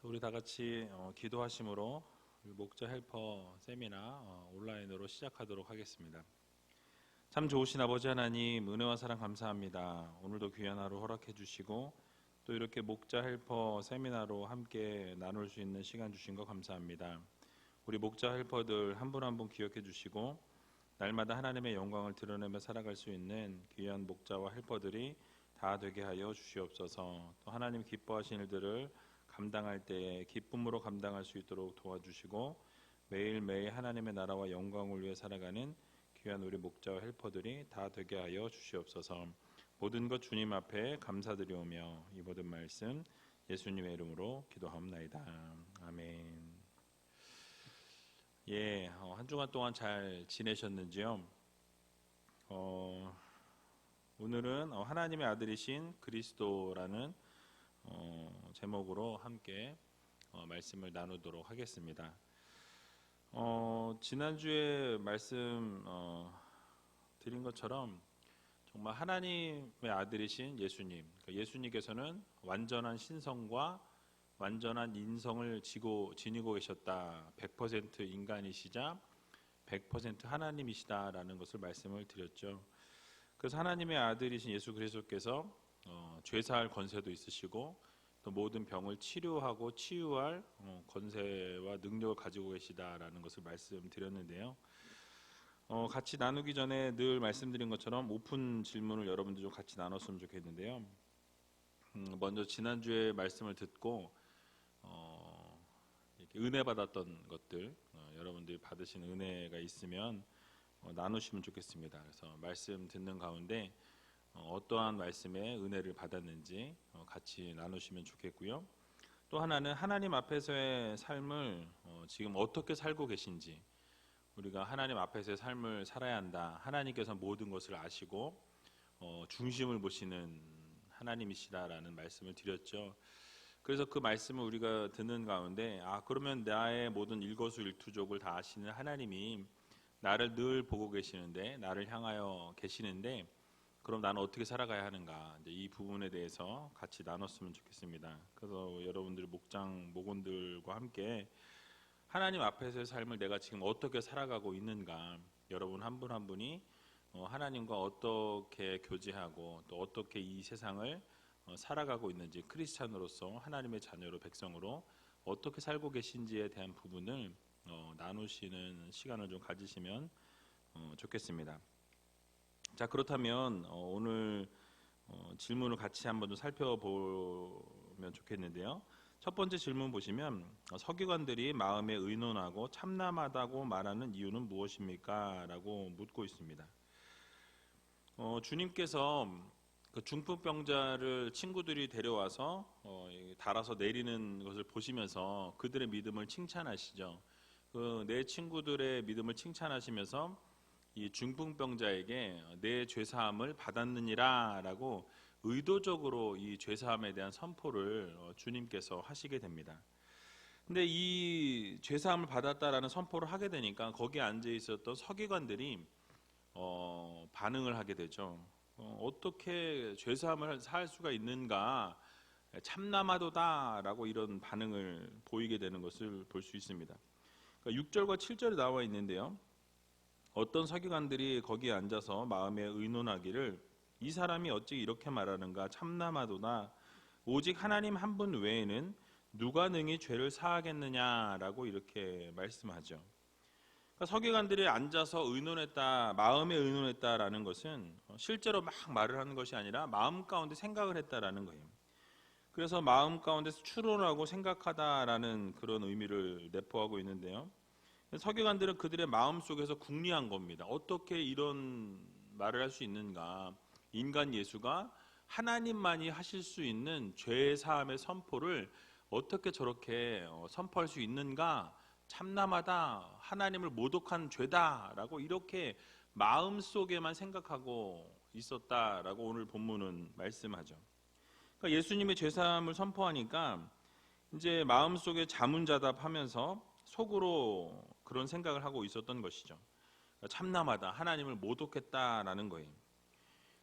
자, 우리 다 같이 어, 기도하심으로 목자 헬퍼 세미나 어, 온라인으로 시작하도록 하겠습니다. 참 좋으신 아버지 하나님 은혜와 사랑 감사합니다. 오늘도 귀한 하루 허락해 주시고 또 이렇게 목자 헬퍼 세미나로 함께 나눌 수 있는 시간 주신 거 감사합니다. 우리 목자 헬퍼들 한 분 한 분 기억해 주시고 날마다 하나님의 영광을 드러내며 살아갈 수 있는 귀한 목자와 헬퍼들이 다 되게 하여 주시옵소서. 또 하나님 기뻐하신 일들을 감당할 때에 기쁨으로 감당할 수 있도록 도와주시고 매일매일 하나님의 나라와 영광을 위해 살아가는 귀한 우리 목자와 헬퍼들이 다 되게 하여 주시옵소서. 모든 것 주님 앞에 감사드리오며 이 모든 말씀 예수님의 이름으로 기도합나이다. 아멘. 예, 어, 한 주간 동안 잘 지내셨는지요? 어, 오늘은 어, 하나님의 아들이신 그리스도라는 어, 제목으로 함께 어, 말씀을 나누도록 하겠습니다. 어, 지난주에 말씀 어, 드린 것처럼 정말 하나님의 아들이신 예수님, 그러니까 예수님께서는 완전한 신성과 완전한 인성을 지고 지니고 계셨다. 100% 인간이시자 100% 하나님이시다라는 것을 말씀을 드렸죠. 그래서 하나님의 아들이신 예수 그리스도께서 어, 죄사할 권세도 있으시고 또 모든 병을 치료하고 치유할 어, 권세와 능력을 가지고 계시다라는 것을 말씀드렸는데요. 어, 같이 나누기 전에 늘 말씀드린 것처럼 오픈 질문을 여러분들 좀 같이 나눴으면 좋겠는데요. 음, 먼저 지난주에 말씀을 듣고 어, 은혜 받았던 것들 어, 여러분들이 받으신 은혜가 있으면 어, 나누시면 좋겠습니다. 그래서 말씀 듣는 가운데 어, 어떠한 말씀에 은혜를 받았는지 어, 같이 나누시면 좋겠고요. 또 하나는 하나님 앞에서의 삶을 어, 지금 어떻게 살고 계신지 우리가 하나님 앞에서의 삶을 살아야 한다. 하나님께서 모든 것을 아시고 어, 중심을 보시는 하나님이시다라는 말씀을 드렸죠. 그래서 그 말씀을 우리가 듣는 가운데 아 그러면 나의 모든 일거수일투족을 다 아시는 하나님이 나를 늘 보고 계시는데 나를 향하여 계시는데 그럼 나는 어떻게 살아가야 하는가 이제 이 부분에 대해서 같이 나눴으면 좋겠습니다. 그래서 여러분들 목장 목원들과 함께 하나님 앞에서의 삶을 내가 지금 어떻게 살아가고 있는가 여러분 한 분한 분이 어, 하나님과 어떻게 교제하고 또 어떻게 이 세상을 어, 살아가고 있는지 크리스찬으로서 하나님의 자녀로 백성으로 어떻게 살고 계신지에 대한 부분을 어, 나누시는 시간을 좀 가지시면 어, 좋겠습니다. 자 그렇다면 어, 오늘 어, 질문을 같이 한번 좀 살펴보면 좋겠는데요. 첫 번째 질문 보시면 어, 서기관들이 마음에 의논하고 참남하다고 말하는 이유는 무엇입니까?라고 묻고 있습니다. 어, 주님께서 그 중풍병자를 친구들이 데려와서 어, 이 달아서 내리는 것을 보시면서 그들의 믿음을 칭찬하시죠. 그 내 친구들의 믿음을 칭찬하시면서 이 중풍병자에게 내 죄사함을 받았느니라라고 의도적으로 이 죄사함에 대한 선포를 어, 주님께서 하시게 됩니다. 근데 이 죄사함을 받았다라는 선포를 하게 되니까 거기에 앉아 있었던 서기관들이 어, 반응을 하게 되죠. 어, 어떻게 죄사함을 할 수가 있는가 참남하도다라고 이런 반응을 보이게 되는 것을 볼 수 있습니다. 그러니까 6절과 7절에 나와 있는데요. 어떤 서기관들이 거기에 앉아서 마음에 의논하기를 이 사람이 어찌 이렇게 말하는가 참남하도다 오직 하나님 한 분 외에는 누가 능히 죄를 사하겠느냐라고 이렇게 말씀하죠. 그러니까 서기관들이 앉아서 의논했다, 마음에 의논했다라는 것은 실제로 막 말을 하는 것이 아니라 마음 가운데 생각을 했다라는 거예요. 그래서 마음 가운데서 추론하고 생각하다라는 그런 의미를 내포하고 있는데요. 서기관들은 그들의 마음 속에서 궁리한 겁니다. 어떻게 이런 말을 할 수 있는가? 인간 예수가 하나님만이 하실 수 있는 죄 사함의 선포를 어떻게 저렇게 어, 선포할 수 있는가? 참남하다. 하나님을 모독한 죄다라고 이렇게 마음 속에만 생각하고 있었다라고 오늘 본문은 말씀하죠. 그러니까 예수님의 죄 사함을 선포하니까 이제 마음 속에 자문자답하면서 속으로 그런 생각을 하고 있었던 것이죠. 그러니까 참남하다. 하나님을 모독했다라는 거예요.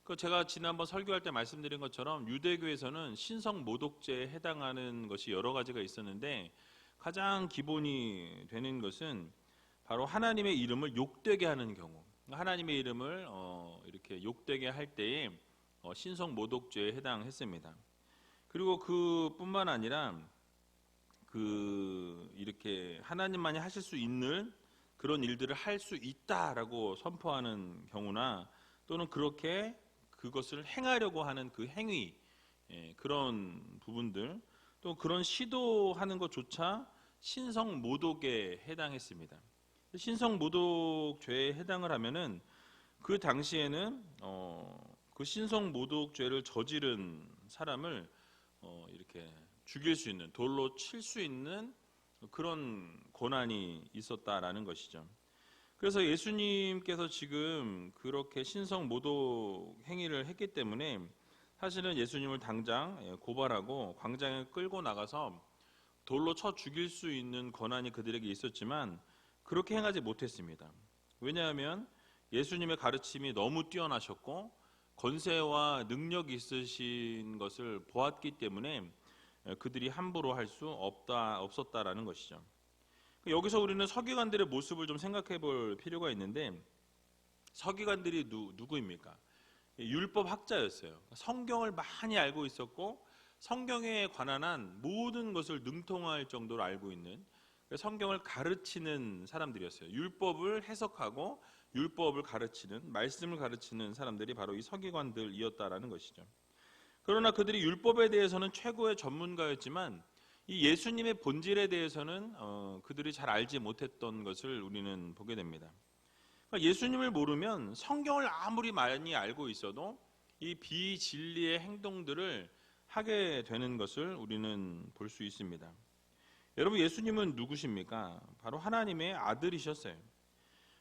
그 제가 지난번 설교할 때 말씀드린 것처럼 유대교에서는 신성 모독죄에 해당하는 것이 여러 가지가 있었는데 가장 기본이 되는 것은 바로 하나님의 이름을 욕되게 하는 경우. 하나님의 이름을 어, 이렇게 욕되게 할 때에 어, 신성 모독죄에 해당했습니다. 그리고 그뿐만 아니라 그 이렇게 하나님만이 하실 수 있는 그런 일들을 할 수 있다라고 선포하는 경우나 또는 그렇게 그것을 행하려고 하는 그 행위 예, 그런 부분들 또 그런 시도하는 것조차 신성 모독에 해당했습니다. 신성 모독 죄에 해당을 하면은 그 당시에는 어, 그 신성 모독 죄를 저지른 사람을 어, 이렇게 죽일 수 있는 돌로 칠 수 있는 그런 권한이 있었다라는 것이죠. 그래서 예수님께서 지금 그렇게 신성 모독 행위를 했기 때문에 사실은 예수님을 당장 예, 고발하고 광장에 끌고 나가서 돌로 쳐 죽일 수 있는 권한이 그들에게 있었지만 그렇게 행하지 못했습니다. 왜냐하면 예수님의 가르침이 너무 뛰어나셨고 권세와 능력이 있으신 것을 보았기 때문에 그들이 함부로 할 수 없다 없었다라는 것이죠. 여기서 우리는 서기관들의 모습을 좀 생각해 볼 필요가 있는데 서기관들이 누, 누구입니까? 율법 학자였어요. 성경을 많이 알고 있었고 성경에 관한 한 모든 것을 능통할 정도로 알고 있는 성경을 가르치는 사람들이었어요. 율법을 해석하고 율법을 가르치는 말씀을 가르치는 사람들이 바로 이 서기관들이었다라는 것이죠. 그러나 그들이 율법에 대해서는 최고의 전문가였지만 이 예수님의 본질에 대해서는 어, 그들이 잘 알지 못했던 것을 우리는 보게 됩니다. 그러니까 예수님을 모르면 성경을 아무리 많이 알고 있어도 이 비진리의 행동들을 하게 되는 것을 우리는 볼 수 있습니다. 여러분 예수님은 누구십니까? 바로 하나님의 아들이셨어요.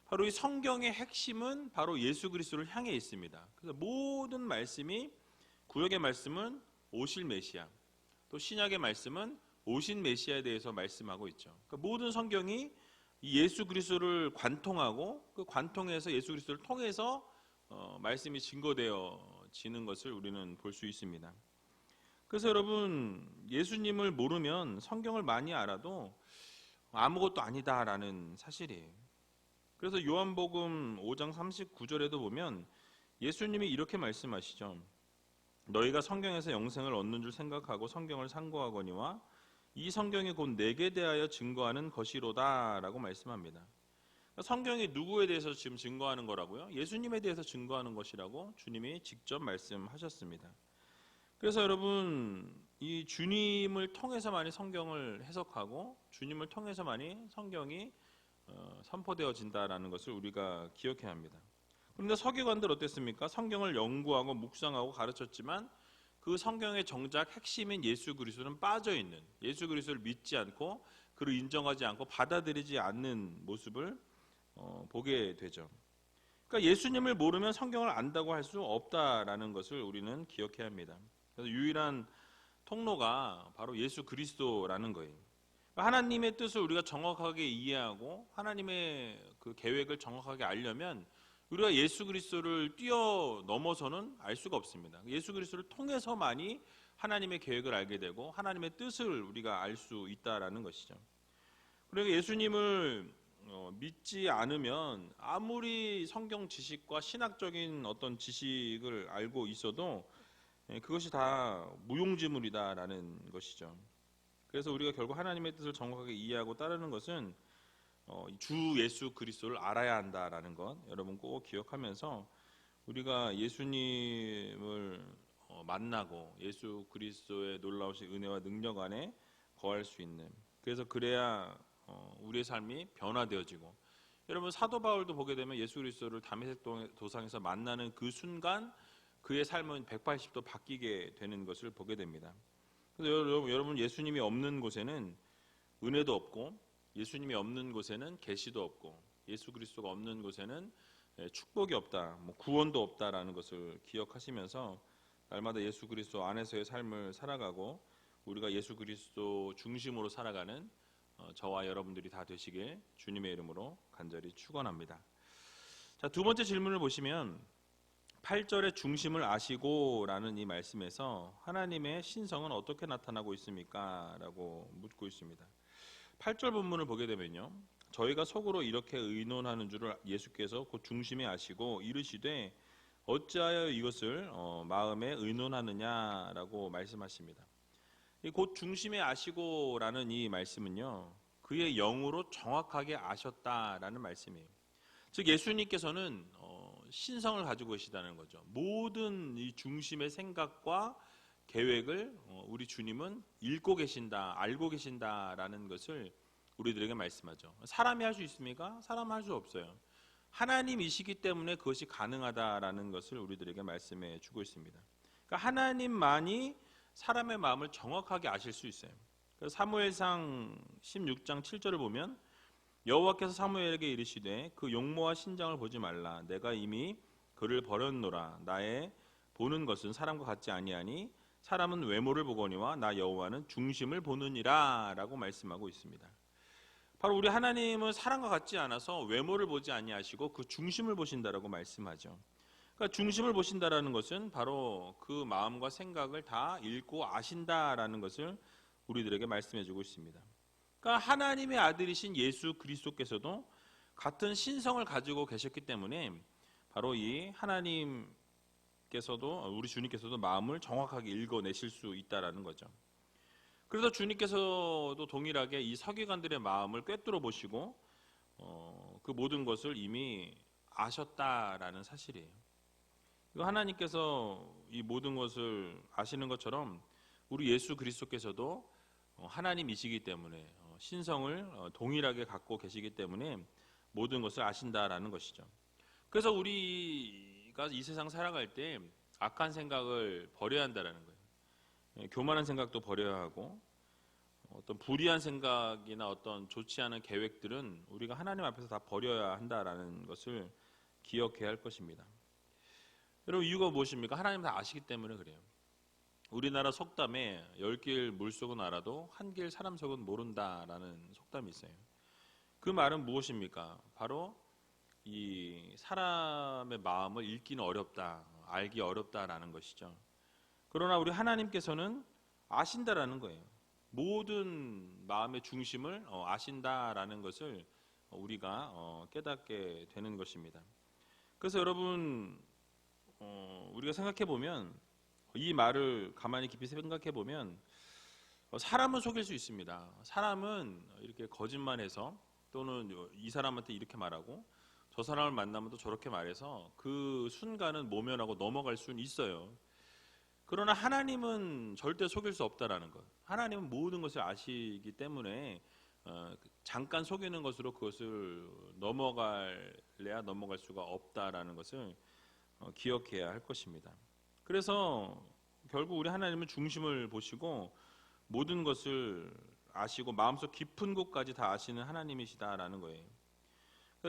바로 이 성경의 핵심은 바로 예수 그리스도를 향해 있습니다. 그래서 모든 말씀이 구약의 말씀은 오실 메시아, 또 신약의 말씀은 오신 메시아에 대해서 말씀하고 있죠. 그러니까 모든 성경이 예수 그리스도를 관통하고 그 관통해서 예수 그리스도를 통해서 어, 말씀이 증거되어지는 것을 우리는 볼 수 있습니다. 그래서 여러분 예수님을 모르면 성경을 많이 알아도 아무것도 아니다라는 사실이에요. 그래서 요한복음 5장 39절에도 보면 예수님이 이렇게 말씀하시죠. 너희가 성경에서 영생을 얻는 줄 생각하고 성경을 상고하거니와 이 성경이 곧 내게 대하여 증거하는 것이로다라고 말씀합니다. 성경이 누구에 대해서 지금 증거하는 거라고요? 예수님에 대해서 증거하는 것이라고 주님이 직접 말씀하셨습니다. 그래서 여러분 이 주님을 통해서만이 성경을 해석하고 주님을 통해서만이 성경이 어, 선포되어진다라는 것을 우리가 기억해야 합니다. 그런데 서기관들 어땠습니까? 성경을 연구하고 묵상하고 가르쳤지만 그 성경의 정작 핵심인 예수 그리스도는 빠져 있는 예수 그리스도를 믿지 않고 그를 인정하지 않고 받아들이지 않는 모습을 어, 보게 되죠. 그러니까 예수님을 모르면 성경을 안다고 할 수 없다라는 것을 우리는 기억해야 합니다. 그래서 유일한 통로가 바로 예수 그리스도라는 거예요. 그러니까 하나님의 뜻을 우리가 정확하게 이해하고 하나님의 그 계획을 정확하게 알려면 우리가 예수 그리스도를 뛰어넘어서는 알 수가 없습니다. 예수 그리스도를 통해서만이 하나님의 계획을 알게 되고 하나님의 뜻을 우리가 알 수 있다라는 것이죠. 그러니까 예수님을 어, 믿지 않으면 아무리 성경 지식과 신학적인 어떤 지식을 알고 있어도 예, 그것이 다 무용지물이다라는 것이죠. 그래서 우리가 결국 하나님의 뜻을 정확하게 이해하고 따르는 것은 어, 주 예수 그리스도를 알아야 한다라는 것 여러분 꼭 기억하면서 우리가 예수님을 어, 만나고 예수 그리스도의 놀라우신 은혜와 능력 안에 거할 수 있는 그래서 그래야 어, 우리의 삶이 변화되어지고 여러분 사도 바울도 보게 되면 예수 그리스도를 담에색 도상에서 만나는 그 순간 그의 삶은 180도 바뀌게 되는 것을 보게 됩니다. 그래서 여러분 예수님이 없는 곳에는 은혜도 없고 예수님이 없는 곳에는 계시도 없고 예수 그리스도가 없는 곳에는 예, 축복이 없다, 뭐 구원도 없다라는 것을 기억하시면서 날마다 예수 그리스도 안에서의 삶을 살아가고 우리가 예수 그리스도 중심으로 살아가는 어, 저와 여러분들이 다 되시길 주님의 이름으로 간절히 축원합니다. 자, 두 번째 질문을 보시면 8절의 중심을 아시고라는 이 말씀에서 하나님의 신성은 어떻게 나타나고 있습니까? 라고 묻고 있습니다. 8절 본문을 보게 되면요. 저희가 속으로 이렇게 의논하는 줄을 예수께서 곧 중심에 아시고 이르시되 어찌하여 이것을 어, 마음에 의논하느냐라고 말씀하십니다. 이곧 중심에 아시고라는 이 말씀은요. 그의 영으로 정확하게 아셨다라는 말씀이에요. 즉 예수님께서는 어, 신성을 가지고 계시다는 거죠. 모든 이 중심의 생각과 계획을 어, 우리 주님은 읽고 계신다, 알고 계신다라는 것을 우리들에게 말씀하죠. 사람이 할 수 있습니까? 사람 할 수 없어요. 하나님이시기 때문에 그것이 가능하다라는 것을 우리들에게 말씀해 주고 있습니다. 그러니까 하나님만이 사람의 마음을 정확하게 아실 수 있어요. 그래서 사무엘상 16장 7절을 보면 여호와께서 사무엘에게 이르시되 그 용모와 신장을 보지 말라 내가 이미 그를 버렸노라 나의 보는 것은 사람과 같지 아니하니 사람은 외모를 보거니와 나 여호와는 중심을 보느니라라고 말씀하고 있습니다. 바로 우리 하나님은 사람과 같지 않아서 외모를 보지 아니하시고 그 중심을 보신다라고 말씀하죠. 그러니까 중심을 보신다라는 것은 바로 그 마음과 생각을 다 읽고 아신다라는 것을 우리들에게 말씀해 주고 있습니다. 그러니까 하나님의 아들이신 예수 그리스도께서도 같은 신성을 가지고 계셨기 때문에 바로 이 하나님 께서도 우리 주님께서도 마음을 정확하게 읽어내실 수 있다라는 거죠. 그래서 주님께서도 동일하게 이 서기관들의 마음을 꿰뚫어 보시고 어, 그 모든 것을 이미 아셨다라는 사실이에요. 이거 하나님께서 이 모든 것을 아시는 것처럼 우리 예수 그리스도께서도 어, 하나님이시기 때문에 어, 신성을 어, 동일하게 갖고 계시기 때문에 모든 것을 아신다라는 것이죠. 그래서 우리 가이 세상 살아갈 때 악한 생각을 버려야 한다라는 거예요. 예, 교만한 생각도 버려야 하고 어떤 불의한 생각이나 어떤 좋지 않은 계획들은 우리가 하나님 앞에서 다 버려야 한다라는 것을 기억해야 할 것입니다. 여러분 이유가 무엇입니까? 하나님 다 아시기 때문에 그래요. 우리나라 속담에 열 길 물속은 알아도 한 길 사람 속은 모른다라는 속담이 있어요. 그 말은 무엇입니까? 바로 이 사람의 마음을 읽기는 어렵다, 알기 어렵다라는 것이죠. 그러나 우리 하나님께서는 아신다라는 거예요. 모든 마음의 중심을 어, 아신다라는 것을 우리가 어, 깨닫게 되는 것입니다. 그래서 여러분 어, 우리가 생각해 보면 이 말을 가만히 깊이 생각해 보면 사람은 속일 수 있습니다. 사람은 이렇게 거짓말해서 또는 이 사람한테 이렇게 말하고 저 사람을 만나면 또 저렇게 말해서 그 순간은 모면하고 넘어갈 수는 있어요. 그러나 하나님은 절대 속일 수 없다라는 것. 하나님은 모든 것을 아시기 때문에 어, 잠깐 속이는 것으로 그것을 넘어갈래야 넘어갈 수가 없다라는 것을 어, 기억해야 할 것입니다. 그래서 결국 우리 하나님은 중심을 보시고 모든 것을 아시고 마음속 깊은 곳까지 다 아시는 하나님이시다라는 거예요.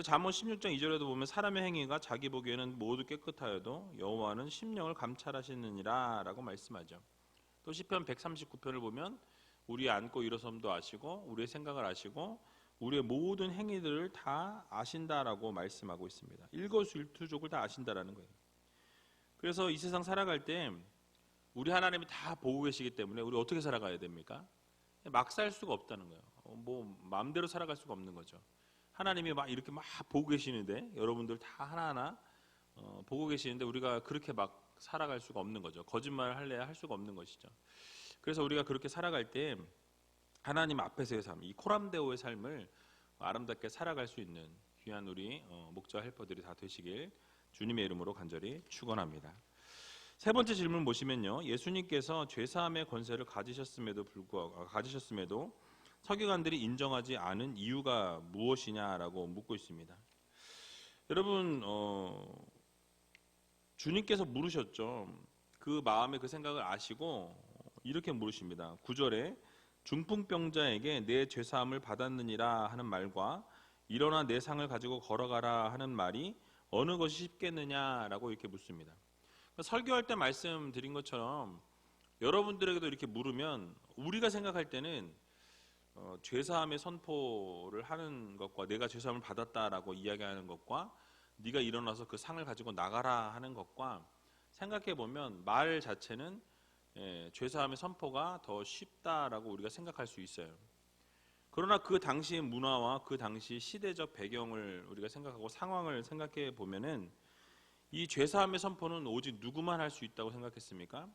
잠언 16장 2절에도 보면 사람의 행위가 자기 보기에는 모두 깨끗하여도 여호와는 심령을 감찰하시느니라라고 말씀하죠. 또 시편 139편을 보면 우리 앉고 일어섬도 아시고 우리의 생각을 아시고 우리의 모든 행위들을 다 아신다라고 말씀하고 있습니다. 일거수일투족을 다 아신다라는 거예요. 그래서 이 세상 살아갈 때 우리 하나님이 다 보고 계시기 때문에 우리 어떻게 살아가야 됩니까? 막 살 수가 없다는 거예요. 어, 뭐 마음대로 살아갈 수가 없는 거죠. 하나님이 막 이렇게 막 보고 계시는데 여러분들 다 하나하나 어, 보고 계시는데 우리가 그렇게 막 살아갈 수가 없는 거죠. 거짓말 할래야 할 수가 없는 것이죠. 그래서 우리가 그렇게 살아갈 때 하나님 앞에서의 삶, 이 코람데오의 삶을 아름답게 살아갈 수 있는 귀한 우리 어, 목자 헬퍼들이 다 되시길 주님의 이름으로 간절히 축원합니다. 세 번째 질문 보시면요. 예수님께서 죄 사함의 권세를 가지셨음에도 불구하고 아, 가지셨음에도 서기관들이 인정하지 않은 이유가 무엇이냐라고 묻고 있습니다. 여러분 어, 주님께서 물으셨죠. 그 마음의 그 생각을 아시고 이렇게 물으십니다. 9절에 중풍병자에게 내 죄사함을 받았느니라 하는 말과 일어나 내 상을 가지고 걸어가라 하는 말이 어느 것이 쉽겠느냐라고 이렇게 묻습니다. 설교할 때 말씀드린 것처럼 여러분들에게도 이렇게 물으면 우리가 생각할 때는 어, 죄사함의 선포를 하는 것과 내가 죄사함을 받았다라고 이야기하는 것과 네가 일어나서 그 상을 가지고 나가라 하는 것과 생각해 보면 말 자체는 예, 죄사함의 선포가 더 쉽다라고 우리가 생각할 수 있어요. 그러나 그 당시의 문화와 그 당시 시대적 배경을 우리가 생각하고 상황을 생각해 보면은 이 죄사함의 선포는 오직 누구만 할 수 있다고 생각했습니까?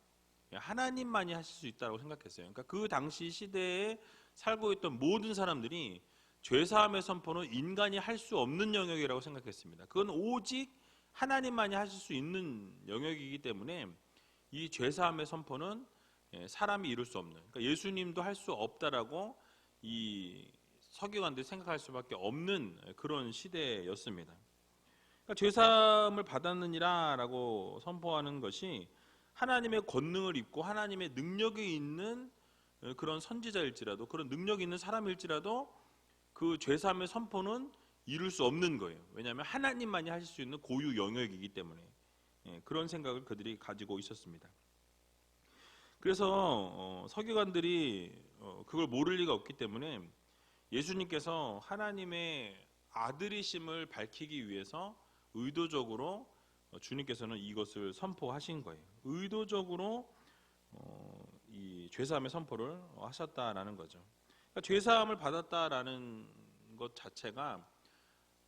예, 하나님만이 하실 수 있다고 생각했어요. 그러니까 그 당시 시대에 살고 있던 모든 사람들이 죄사함의 선포는 인간이 할 수 없는 영역이라고 생각했습니다. 그건 오직 하나님만이 하실 수 있는 영역이기 때문에 이 죄사함의 선포는 예, 사람이 이룰 수 없는. 그러니까 예수님도 할 수 없다라고 이 서기관들이 생각할 수밖에 없는 그런 시대였습니다. 그러니까 죄사함을 받았느니라라고 선포하는 것이 하나님의 권능을 입고 하나님의 능력이 있는 그런 선지자일지라도 그런 능력 있는 사람일지라도 그 죄사함의 선포는 이룰 수 없는 거예요. 왜냐하면 하나님만이 하실 수 있는 고유 영역이기 때문에 예, 그런 생각을 그들이 가지고 있었습니다. 그래서 어, 서기관들이 어, 그걸 모를 리가 없기 때문에 예수님께서 하나님의 아들이심을 밝히기 위해서 의도적으로 어, 주님께서는 이것을 선포하신 거예요. 의도적으로 어, 이 죄사함의 선포를 하셨다라는 거죠. 그러니까 죄사함을 받았다라는 것 자체가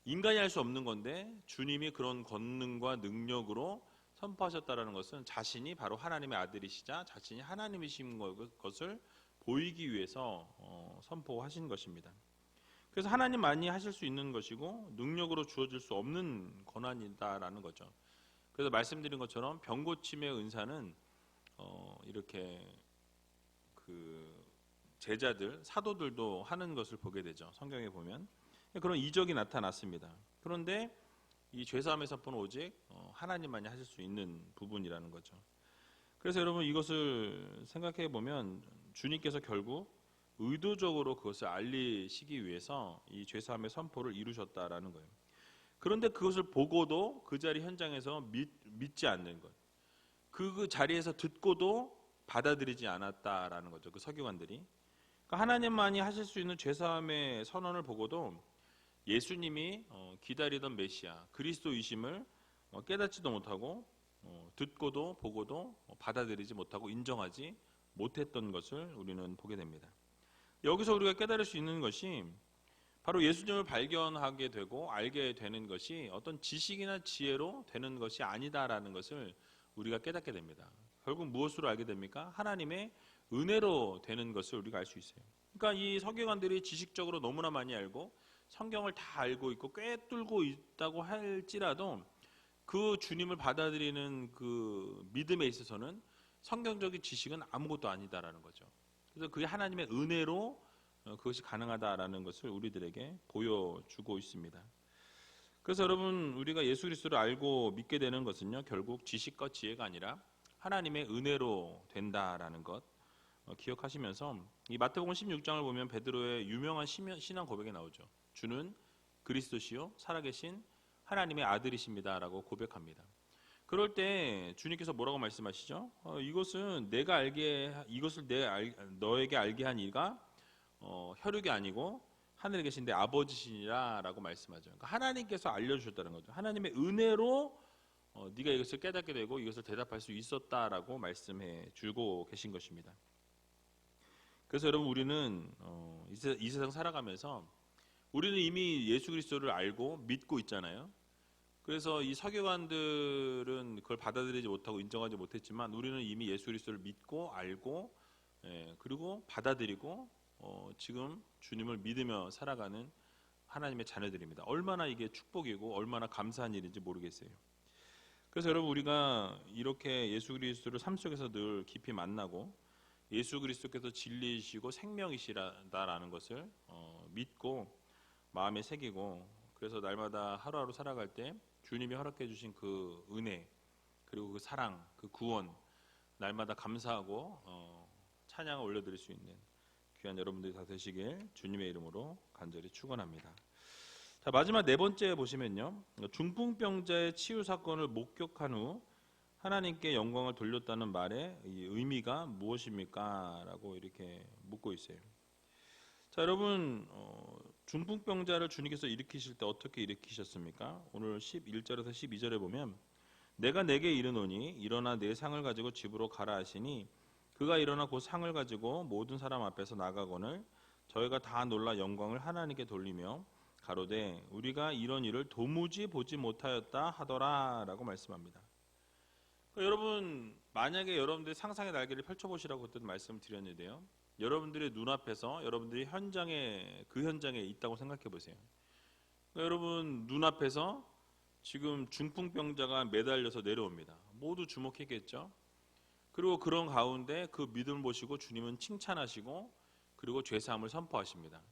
인간이 할 수 없는 건데 주님이 그런 권능과 능력으로 선포하셨다라는 것은 자신이 바로 하나님의 아들이시자 자신이 하나님이신 것을 보이기 위해서 어, 선포하신 것입니다. 그래서 하나님만이 하실 수 있는 것이고 능력으로 주어질 수 없는 권한이다라는 거죠. 그래서 말씀드린 것처럼 병 고침의 은사는 어, 이렇게 그 제자들 사도들도 하는 것을 보게 되죠. 성경에 보면 그런 이적이 나타났습니다. 그런데 이 죄사함의 선포는 오직 어, 하나님만이 하실 수 있는 부분이라는 거죠. 그래서 여러분 이것을 생각해 보면 주님께서 결국 의도적으로 그것을 알리시기 위해서 이 죄사함의 선포를 이루셨다라는 거예요. 그런데 그것을 보고도 그 자리 현장에서 믿, 믿지 않는 것. 그, 그 자리에서 듣고도 받아들이지 않았다라는 거죠. 그 서기관들이. 그러니까 하나님만이 하실 수 있는 죄사함의 선언을 보고도 예수님이 어, 기다리던 메시아 그리스도이심을 어, 깨닫지도 못하고 어, 듣고도 보고도 받아들이지 못하고 인정하지 못했던 것을 우리는 보게 됩니다. 여기서 우리가 깨달을 수 있는 것이 바로 예수님을 발견하게 되고 알게 되는 것이 어떤 지식이나 지혜로 되는 것이 아니다라는 것을 우리가 깨닫게 됩니다. 결국 무엇으로 알게 됩니까? 하나님의 은혜로 되는 것을 우리가 알 수 있어요. 그러니까 이 서기관들이 지식적으로 너무나 많이 알고 성경을 다 알고 있고 꿰뚫고 있다고 할지라도 그 주님을 받아들이는 그 믿음에 있어서는 성경적인 지식은 아무것도 아니다라는 거죠. 그래서 그게 하나님의 은혜로 어, 그것이 가능하다라는 것을 우리들에게 보여주고 있습니다. 그래서 여러분 우리가 예수 그리스도를 알고 믿게 되는 것은요 결국 지식과 지혜가 아니라 하나님의 은혜로 된다라는 것 어, 기억하시면서 이 마태복음 16장을 보면 베드로의 유명한 신앙 고백이 나오죠. 주는 그리스도시요 살아계신 하나님의 아들이십니다라고 고백합니다. 그럴 때 주님께서 뭐라고 말씀하시죠? 어, 이것은 내가 알게 이것을 내 알, 너에게 알게 한 이가 어, 혈육이 아니고 하늘에 계신 내 아버지시니라라고 말씀하죠. 그러니까 하나님께서 알려주셨다는 거죠. 하나님의 은혜로 어, 네가 이것을 깨닫게 되고 이것을 대답할 수 있었다라고 말씀해 주고 계신 것입니다. 그래서 여러분 우리는 어, 이, 세, 이 세상 살아가면서 우리는 이미 예수 그리스도를 알고 믿고 있잖아요. 그래서 이 서기관들은 그걸 받아들이지 못하고 인정하지 못했지만 우리는 이미 예수 그리스도를 믿고 알고 예, 그리고 받아들이고 어, 지금 주님을 믿으며 살아가는 하나님의 자녀들입니다. 얼마나 이게 축복이고 얼마나 감사한 일인지 모르겠어요. 그래서 여러분 우리가 이렇게 예수 그리스도를 삶 속에서 늘 깊이 만나고 예수 그리스도께서 진리이시고 생명이시다라는 것을 어, 믿고 마음에 새기고 그래서 날마다 하루하루 살아갈 때 주님이 허락해 주신 그 은혜 그리고 그 사랑 그 구원 날마다 감사하고 어, 찬양을 올려드릴 수 있는 귀한 여러분들이 다 되시길 주님의 이름으로 간절히 축원합니다. 자 마지막 네 번째 보시면요 중풍병자의 치유 사건을 목격한 후 하나님께 영광을 돌렸다는 말의 의미가 무엇입니까?라고 이렇게 묻고 있어요. 자, 여러분 어, 중풍병자를 주님께서 일으키실 때 어떻게 일으키셨습니까? 오늘 11절에서 12절에 보면 내가 내게 이르노니 일어나 내 상을 가지고 집으로 가라 하시니 그가 일어나 그 상을 가지고 모든 사람 앞에서 나가거늘 저희가 다 놀라 영광을 하나님께 돌리며 가로되 우리가 이런 일을 도무지 보지 못하였다 하더라라고 말씀합니다. 그러니까 여러분 만약에 여러분들이 상상의 날개를 펼쳐보시라고 그때 말씀을 드렸는데요. 여러분들의 눈앞에서 여러분들이 현장에 그 현장에 있다고 생각해 보세요. 그러니까 여러분 눈앞에서 지금 중풍병자가 매달려서 내려옵니다. 모두 주목했겠죠. 그리고 그런 가운데 그 믿음을 보시고 주님은 칭찬하시고 그리고 죄사함을 선포하십니다.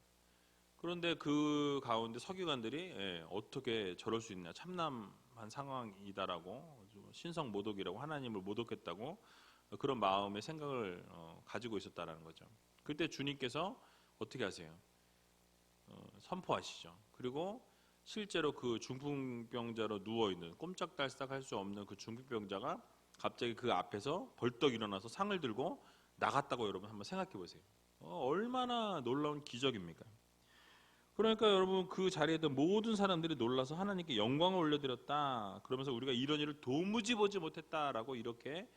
그런데 그 가운데 서기관들이 예, 어떻게 저럴 수 있냐 참남한 상황이다라고 신성 모독이라고 하나님을 모독했다고 그런 마음의 생각을 어, 가지고 있었다라는 거죠. 그때 주님께서 어떻게 하세요? 어, 선포하시죠. 그리고 실제로 그 중풍병자로 누워 있는 꼼짝달싹할 수 없는 그 중풍병자가 갑자기 그 앞에서 벌떡 일어나서 상을 들고 나갔다고 여러분 한번 생각해 보세요. 어, 얼마나 놀라운 기적입니까? 그러니까 여러분 그 자리에 있던 모든 사람들이 놀라서 하나님께 영광을 올려드렸다. 그러면서 우리가 이런 일을 도무지 보지 못했다라고 이렇게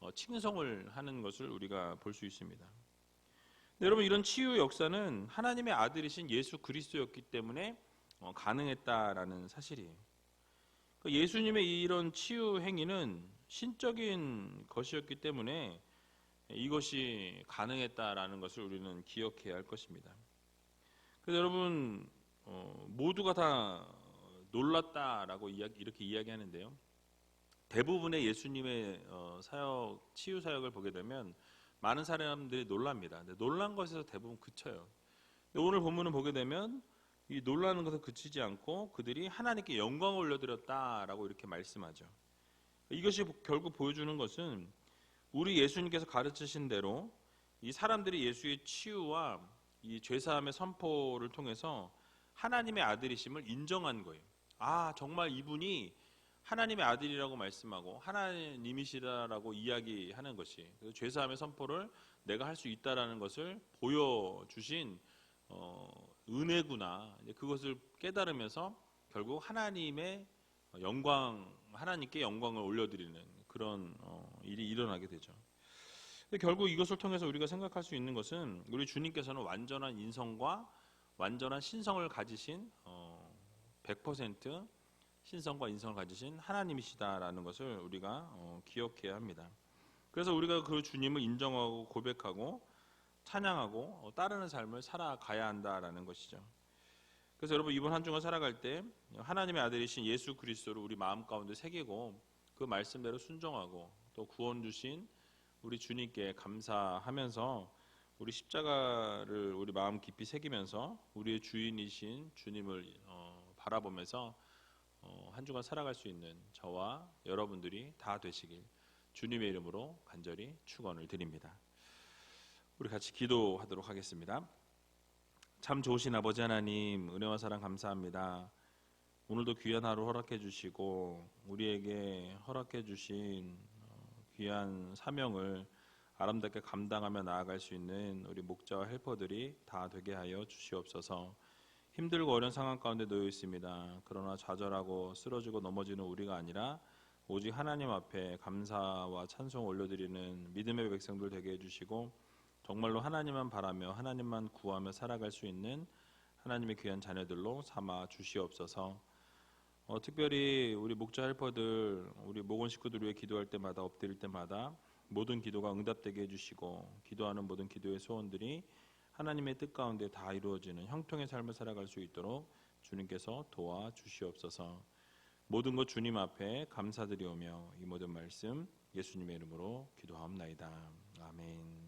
어, 칭송을 하는 것을 우리가 볼 수 있습니다. 네, 여러분 이런 치유 역사는 하나님의 아들이신 예수 그리스도였기 때문에 어, 가능했다라는 사실이에요. 그 예수님의 이런 치유 행위는 신적인 것이었기 때문에 이것이 가능했다라는 것을 우리는 기억해야 할 것입니다. 그래서 여러분 어, 모두가 다 놀랐다라고 이야기, 이렇게 이야기하는데요. 대부분의 예수님의 어, 사역 치유 사역을 보게 되면 많은 사람들이 놀랍니다. 근데 놀란 것에서 대부분 그쳐요. 근데 오늘 본문을 보게 되면 이 놀라는 것에 그치지 않고 그들이 하나님께 영광을 올려드렸다라고 이렇게 말씀하죠. 이것이 결국 보여주는 것은 우리 예수님께서 가르치신 대로 이 사람들이 예수의 치유와 이 죄사함의 선포를 통해서 하나님의 아들이심을 인정한 거예요. 아 정말 이분이 하나님의 아들이라고 말씀하고 하나님이시다라고 이야기하는 것이 죄사함의 선포를 내가 할 수 있다라는 것을 보여주신 어, 은혜구나 그것을 깨달으면서 결국 하나님의 영광 하나님께 영광을 올려드리는 그런 어, 일이 일어나게 되죠. 결국 이것을 통해서 우리가 생각할 수 있는 것은 우리 주님께서는 완전한 인성과 완전한 신성을 가지신 어, 100% 신성과 인성을 가지신 하나님이시다라는 것을 우리가 어, 기억해야 합니다. 그래서 우리가 그 주님을 인정하고 고백하고 찬양하고 어, 따르는 삶을 살아가야 한다라는 것이죠. 그래서 여러분 이번 한 주간 살아갈 때 하나님의 아들이신 예수 그리스도를 우리 마음 가운데 새기고 그 말씀대로 순종하고 또 구원 주신 우리 주님께 감사하면서 우리 십자가를 우리 마음 깊이 새기면서 우리의 주인이신 주님을 어, 바라보면서 어, 한 주간 살아갈 수 있는 저와 여러분들이 다 되시길 주님의 이름으로 간절히 축원을 드립니다. 우리 같이 기도하도록 하겠습니다. 참 좋으신 아버지 하나님 은혜와 사랑 감사합니다. 오늘도 귀한 하루 허락해 주시고 우리에게 허락해 주신 어, 귀한 사명을 아름답게 감당하며 나아갈 수 있는 우리 목자와 헬퍼들이 다 되게 하여 주시옵소서. 힘들고 어려운 상황 가운데 놓여 있습니다. 그러나 좌절하고 쓰러지고 넘어지는 우리가 아니라 오직 하나님 앞에 감사와 찬송 올려드리는 믿음의 백성들 되게 해주시고 정말로 하나님만 바라며 하나님만 구하며 살아갈 수 있는 하나님의 귀한 자녀들로 삼아 주시옵소서. 어, 특별히 우리 목자 헬퍼들, 우리 목원 식구들 위해 기도할 때마다 엎드릴 때마다 모든 기도가 응답되게 해주시고 기도하는 모든 기도의 소원들이 하나님의 뜻 가운데 다 이루어지는 형통의 삶을 살아갈 수 있도록 주님께서 도와 주시옵소서. 모든 것 주님 앞에 감사드리오며 이 모든 말씀 예수님의 이름으로 기도하옵나이다. 아멘.